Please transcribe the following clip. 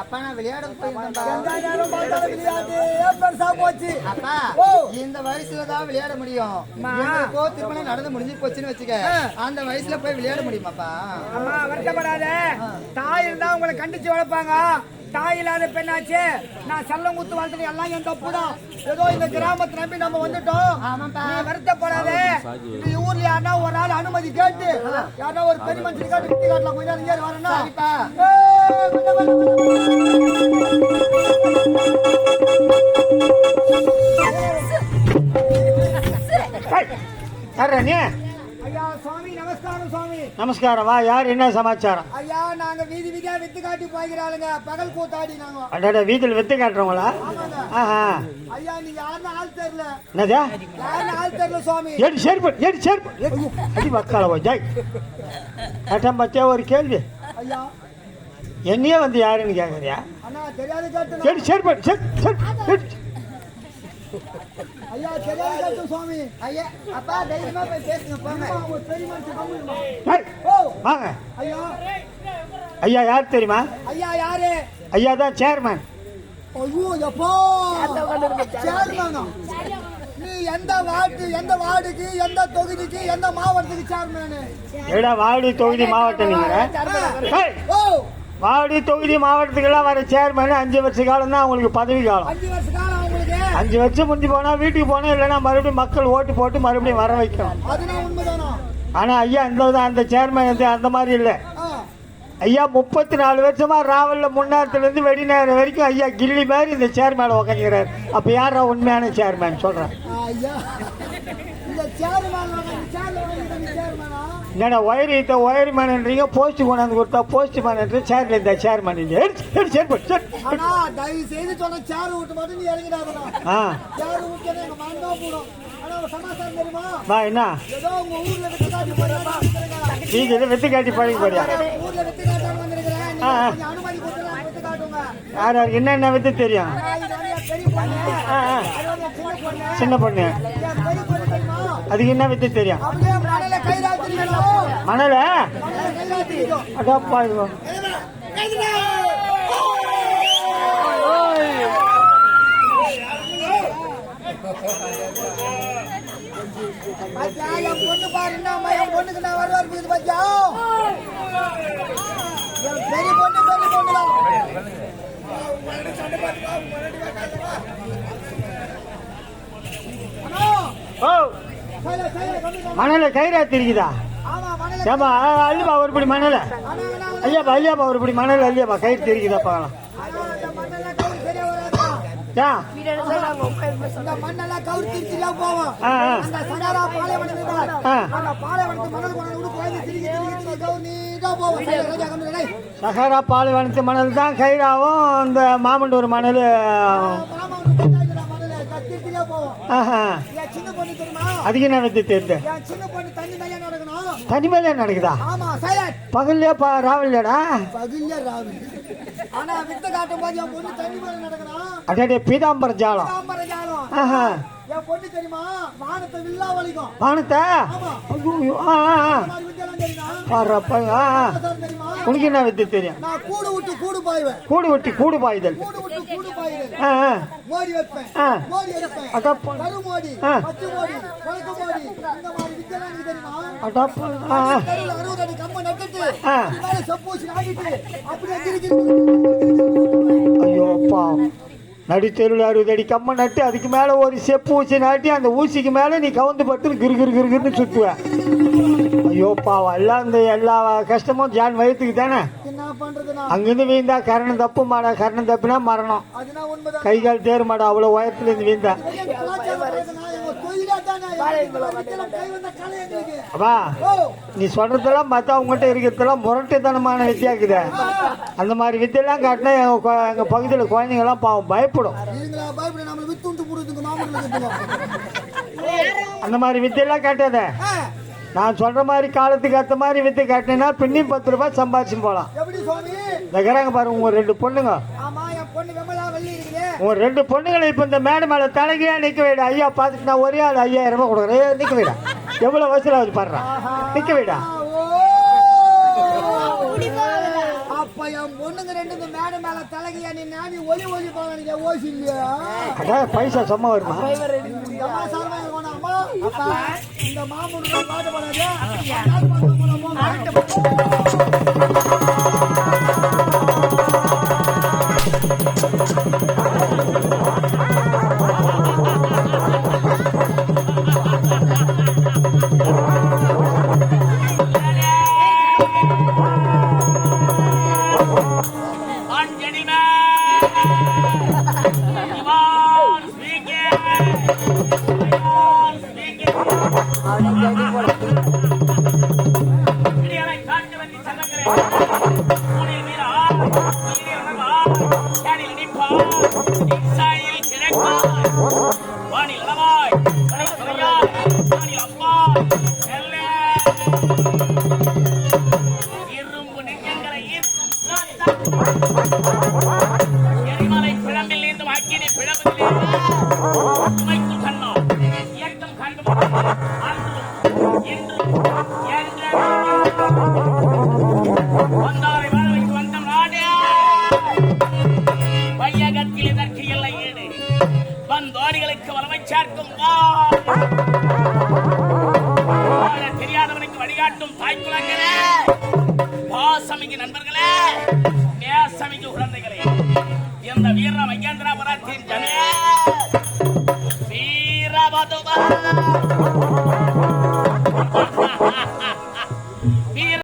அப்பா நான் விளையாட. இந்த வயசுல தான் விளையாட முடியும். எங்களுக்கோ திருமணம் நடந்து முடிஞ்சு போச்சுன்னு வச்சுக்க. அந்த வயசுல போய் விளையாட முடியுமாப்பா? அம்மா வருத்தப்படாத. தாய் இருந்தா உங்களை கண்டிச்சு வளர்ப்பாங்க. தாய் இல்லாத பெண்ணாச்சு. நான் செல்லம் குத்து வளர்த்தது எல்லாம் என் தப்பு தான் ஏதோ இந்த கிராமத்தை நம்பி நம்ம வந்துட்டோம். வருத்தப்படாத. இந்த ஊர்ல யாருன்னா ஒரு ஆள் அனுமதி கேட்டு யாருன்னா ஒரு பெரிய மனுஷன் கேட்டு விட்டு காட்டலாம் கொஞ்ச நேரம் வரணும் நமஸ்காரம் வா யார் என்ன சமாச்சாரம்? ஐயா நாங்க வீதி வீதியா வித்து காட்டி போய்கிறாளுங்க பகல் கூத்தாடி நாங்க. அடட வீட்டில் வித்து காட்டுறவங்களா? ஆஹா. ஐயா நீங்க யாருன்னு ஆள் தெரியல. என்னதா? யாருன்னு ஆள் தெரியல சுவாமி. ஏடி சேர்ப்பு ஏடி சேர்ப்பு அடி வக்கால போய் ஜாய் கட்டம் பத்தியா ஒரு கேள்வி? ஐயா என்னையே வந்து யாருன்னு கேட்குறியா சேர்ப்பு சேர் சேர் ஏடி. ஐயா தெரியாது கேட்டு சுவாமி. ஐயா அப்பா தைரியமா போய் பேசுங்க போங்க. வாங்க. ஐயா. ஐயா யார் தெரியுமா? ஐயா யாரு? ஐயா தான் சேர்மேன் ஐயோ எப்போ. சேர்மேனா நீ எந்த வார்டு எந்த வார்டுக்கு எந்த தொகுதிக்கு எந்த மாவட்டத்துக்கு சேர்மேனு ஏடா வாடி தொகுதி மாவட்டம் நீங்கள் ஏய், ஓ வாடி தொகுதி மாவட்டத்துக்கெல்லாம் வர சேர்மேன் அஞ்சு வருஷ காலம் தான் அவங்களுக்கு பதவி காலம். அஞ்சு வருஷம் முடிஞ்சு போனா வீட்டுக்கு போனா இல்லைன்னா மறுபடியும் மக்கள் ஓட்டு போட்டு மறுபடியும் வர வைக்கணும். ஆனா ஐயா இந்த அந்த சேர்மன் வந்து அந்த மாதிரி இல்லை. ஐயா முப்பத்தி நாலு வருஷமா ராவல்ல முன்னாத்துல இருந்து வெளிநேரம் வரைக்கும் ஐயா கில்லி மாதிரி இந்த சேர்மேன் உக்காந்துக்கிறார். அப்ப யாரா உண்மையான சேர்மேன் சொல்றேன். என்னடா ஒயர் இத்த ஒயர் மேனன்றீங்க போஸ்ட் கொண்டாந்து கொடுத்தா போஸ்ட் மேனன்ற சேர்ல இந்த சார் தயவு செய்து சொன்ன சேர் விட்டு மட்டும் நீ இறங்கிடாதடா. ஆ. சேர் விட்டு எங்க மண்டா போடும். என்ன? நீங்க இதை வித்து காட்டி பழகி போறியா? யார் யாருக்கு என்னென்ன வித்து தெரியும்? சின்ன பொண்ணு. அதுக்கு என்ன வித்து தெரியும் மணல? கைதா அடப்பா இது பொண்ணு பாரு என் பொண்ணுக்கு நான் வருவார் இருக்குது பெரிய பொண்ணு, பெரிய மணல கயிறா தெரியுதா? ஏப்பா அள்ளிப்பா ஒரு படி மணல. ஐயாப்பா ஐயாப்பா ஒரு படி மணல் அள்ளியாப்பா கயிறு தெரியுதா பார்க்கலாம். அந்த பாலைவனத்து மணல் தான் கயிறாவும் இந்த மாமண்டூர் மணல் அதுக்கு என்ன வித்து தெரியுது என் நடக்குதா? பகல்லையா அடே பீதாம்பர ஜாலம். வானத்தை? உனக்கு என்ன வித்து தெரியும்? நான் கூடு விட்டு கூடு பாய்வேன். கூடு வெட்டி கூடு பாய்தல். கூடு விட்டு கூடு ஆ ஆ. மோடி வைப்பேன். ஆ. மோடி எடுப்பேன் அடப்பா. கரு மோடி ஆ. பத்து மோடி குழக்க மோடி இந்த மாதிரி வித்தியெல்லாம் எனக்கு தெரியுமா? அடப்பா, ஆ ஆ. தெருவுல அறுபது அடி கம்பை நட்டுட்டு மேல அப்படியே ஐயோ அறுபது கம்ம நட்டு அதுக்கு மேலே ஒரு செப்பு ஊசி நாட்டி அந்த ஊசிக்கு மேலே நீ கவுந்து பட்டு கிரு கிரு கிரு கிருன்னு சுத்துவ. ஐயோ பாவம் எல்லாம் இந்த எல்லா கஷ்டமும் ஜான் வயிற்றுக்கு தானே? அங்கிருந்து வீந்தா கரணம் தப்பு மாடா கரணம் தப்புனா மரணம். கை கால் தேர் மாடா அவ்வளோ உயரத்துல இருந்து வீந்தா. எங்க எங்க. எங்க. அப்பா நீ சொல்றதெல்லாம் பார்த்தா உங்ககிட்ட இருக்கிறதெல்லாம் முரட்டுத்தனமான வித்தியா இருக்குது அந்த மாதிரி வித்தியெல்லாம் காட்டினா எங்கள் கொ- எங்க பகுதியில் குழந்தைங்கலாம் பாவம் பயப்படும். அந்த மாதிரி வித்தியெல்லாம் காட்டாத. நான் சொல்ற மாதிரி காலத்துக்கு ஏற்ற மாதிரி வித்து காட்டினா பின்னையும் பத்து ரூபாய் சம்பாதிச்சு போகலாம் இருக்கிறாங்க பாருங்க உங்க ரெண்டு பொண்ணுங்க. உன் ரெண்டு பொண்ணுங்களை இப்ப இந்த மேடை மேல தலைகையா நிக்க வைடா. ஐயா பார்த்துட்டு நான் ஒரே ஆள் ஐயாயிரம் ரூபாய் கொடுக்குறேன். நிக்க வைடா. எவ்வளவு வசூலாவது பாடுறா நிக்க வைடா. பைசா சும்மா வருமா? இந்த அம்மா பாட்டு பாடாது எரிமலை பிழம்பில் இருந்தும் அக்கினி பிழம்பில் உமைக்குள் வந்தோரிகளுக்கு வந்தோடிகளுக்கு வளமை சேர்க்கும் தெரியாதவனுக்கு வழிகாட்டும் தாய்க்குலங்களே பாசமிகு நண்பர்களே. நேசமிகு குழந்தைகளே. இந்த வீர மகேந்திராபுரத்தின் ஜனே. வீரபதுமா